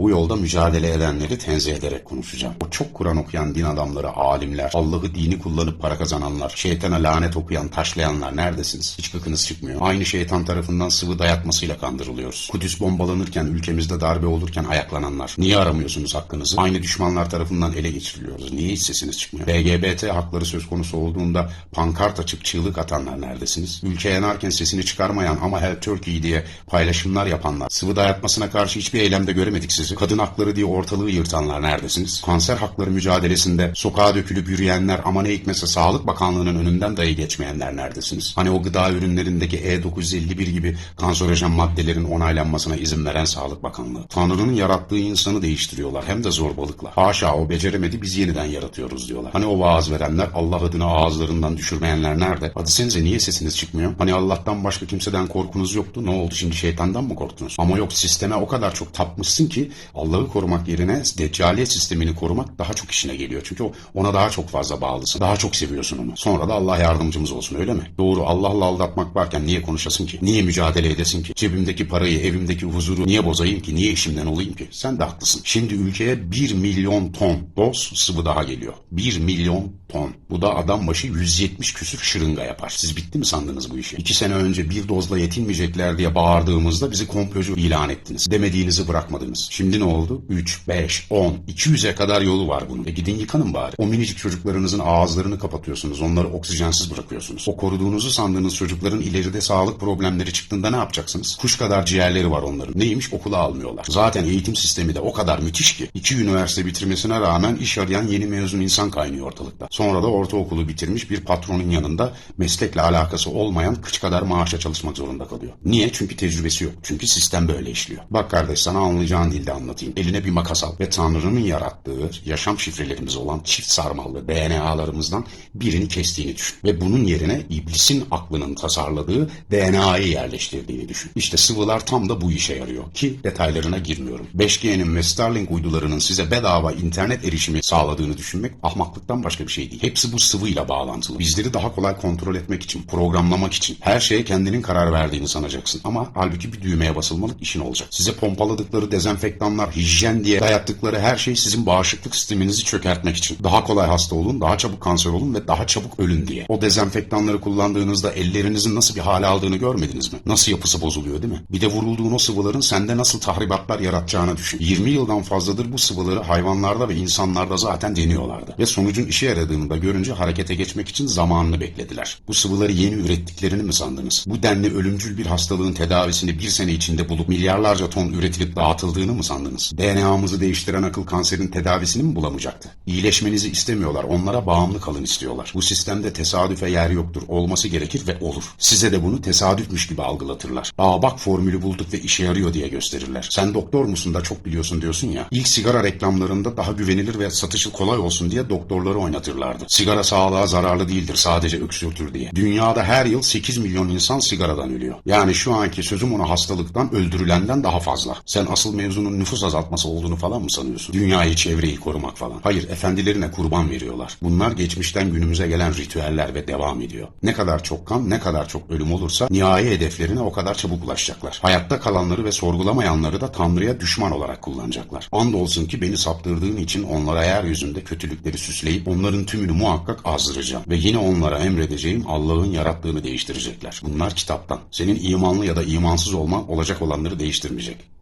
Bu yolda mücadele edenleri tenzih ederek konuşacağım. O çok Kur'an okuyan din adamları, alimler, Allah'ı dini kullanıp para kazananlar, şeytana lanet okuyan, taşlayanlar neredesiniz? Hiç gıkınız çıkmıyor. Aynı şeytan tarafından sıvı dayatmasıyla kandırılıyoruz. Kudüs bombalanırken, ülkemizde darbe olurken ayaklananlar. Niye aramıyorsunuz hakkınızı? Aynı düşmanlar tarafından ele geçiriliyoruz. Niye hiç sesiniz çıkmıyor? LGBT hakları söz konusu olduğunda pankart açıp çığlık atanlar neredesiniz? Ülke yanarken sesini çıkarmayan ama Help Turkey diye paylaşımlar yapanlar. Sıvı dayatmasına karşı hiçbir eylemde göremedik sizi. Kadın hakları diye ortalığı yırtanlar neredesiniz? Kanser hakları mücadelesinde sokağa dökülüp yürüyenler ama ne hikmetse Sağlık Bakanlığı'nın önünden dahi geçmeyenler neredesiniz? Hani o gıda ürünlerindeki E951 gibi kanserojen maddelerin onaylanmasına izin veren Sağlık Bakanlığı. Tanrı'nın yarattığı insanı değiştiriyorlar hem de zorbalıkla. Haşa o beceremedi biz yeniden yaratıyoruz diyorlar. Hani o vaaz verenler Allah adını ağızlarından düşürmeyenler nerede? Hadi senize niye sesiniz çıkmıyor? Hani Allah'tan başka kimseden korkunuz yoktu. Ne oldu şimdi şeytandan mı korktunuz? Ama yok sisteme o kadar çok tapmışsın ki Allah'ı korumak yerine deccaliyet sistemini korumak daha çok işine geliyor. Çünkü ona daha çok fazla bağlısın. Daha çok seviyorsun onu. Sonra da Allah yardımcımız olsun öyle mi? Doğru Allah'la aldatmak varken niye konuşasın ki? Niye mücadele edesin ki? Cebimdeki parayı, evimdeki huzuru niye bozayım ki? Niye işimden olayım ki? Sen de haklısın. Şimdi ülkeye 1 milyon ton doz sıvı daha geliyor. 1 milyon ton. Bu da adam başı 170 küsür şırınga yapar. Siz bitti mi sandınız bu işi? İki sene önce bir dozla yetinmeyecekler diye bağırdığımızda bizi komplocu ilan ettiniz. Demediğinizi bırakmadınız. Şimdi ne oldu? 3, 5, 10, 200'e kadar yolu var bunun. E gidin yıkanın bari. O minicik çocuklarınızın ağızlarını kapatıyorsunuz. Onları oksijensiz bırakıyorsunuz. O koruduğunuzu sandığınız çocukların ileride sağlık problemleri çıktığında ne yapacaksınız? Kuş kadar ciğerleri var onların. Neymiş? Okula almıyorlar. Zaten eğitim sistemi de o kadar müthiş ki. iki üniversite bitirmesine rağmen iş arayan yeni mezun insan kaynıyor ortalıkta. Sonra da ortaokulu bitirmiş bir patronun yanında meslekle alakası olmayan kıç kadar maaşa çalışmak zorunda kalıyor. Niye? Çünkü tecrübesi yok. Çünkü sistem böyle işliyor. Bak kardeş sana anlayacağın dilde anlatayım. Eline bir makas al ve Tanrı'nın yarattığı yaşam şifrelerimiz olan çift sarmallı DNA'larımızdan birini kestiğini düşün. Ve bunun yerine iblisin aklının tasarladığı DNA'yı yerleştirdiğini düşün. İşte sıvılar tam da bu işe yarıyor ki detaylarına girmiyorum. 5G'nin ve Starlink uydularının size bedava internet erişimi sağladığını düşünmek ahmaklıktan başka bir şey değil. Hepsi bu sıvıyla bağlantılı. Bizleri daha kolay kontrol etmek için, programlamak için. Her şeye kendinin karar verdiğini sanacaksın. Ama halbuki bir düğmeye basılmalık işin olacak. Size pompaladıkları dezenfektanlar, hijyen diye dayattıkları her şey sizin bağışıklık sisteminizi çökertmek için. Daha kolay hasta olun, daha çabuk kanser olun ve daha çabuk ölün diye. O dezenfektanları kullandığınızda ellerinizin nasıl bir hale aldığını görmediniz mi? Nasıl yapısı bozuluyor değil mi? Bir de vurulduğun o sıvıların sende nasıl tahribatlar yaratacağını düşün. 20 yıldan fazladır bu sıvıları hayvanlarda ve insanlarda zaten deniyorlardı. Ve sonucun işe yaradığını da görünce harekete geçmek için zamanını beklediler. Bu sıvıları yeni ürettiklerini mi sandınız? Bu denli ölümcül bir hastalığın tedavisini bir sene içinde bulup milyarlarca ton üretilip dağıtıldığını mı sandınız? DNA'mızı değiştiren akıl kanserin tedavisini mi bulamayacaktı? İyileşmenizi istemiyorlar. Onlara bağımlı kalın istiyorlar. Bu sistemde tesadüfe yer yoktur. Olması gerekir ve olur. Size de bunu tesadüfmüş gibi algılatırlar. Aa bak formülü bulduk ve işe yarıyor diye gösterirler. Sen doktor musun da çok biliyorsun diyorsun ya. İlk sigara reklamlarında daha güvenilir ve satışı kolay olsun diye doktorları oynatırlardı. Sigara sağlığa zararlı değildir sadece öksürtür diye. Dünyada her yıl 8 milyon insan sigaradan ölüyor. Yani şu anki sözüm ona hastalıktan öldürülenden daha fazla. Sen asıl mevzunun nüfus azaltması olduğunu falan mı sanıyorsun? Dünyayı çevreyi korumak falan. Hayır efendilerine kurban veriyorlar. Bunlar geçmişten günümüze gelen ritüeller ve devam ediyor. Ne kadar çok kan ne kadar çok ölüm olursa nihai hedeflerine o kadar çabuk ulaşacaklar. Hayatta kalanları ve sorgulamayanları da Tanrı'ya düşman olarak kullanacaklar. Andolsun ki beni saptırdığın için onlara yeryüzünde kötülükleri süsleyip onların tümünü muhakkak azdıracağım. Ve yine onlara emredeceğim Allah'ın yarattığını değiştirecekler. Bunlar kitaptan. Senin imanlı ya da imansız olman olacak olanları değiştirmeyecek.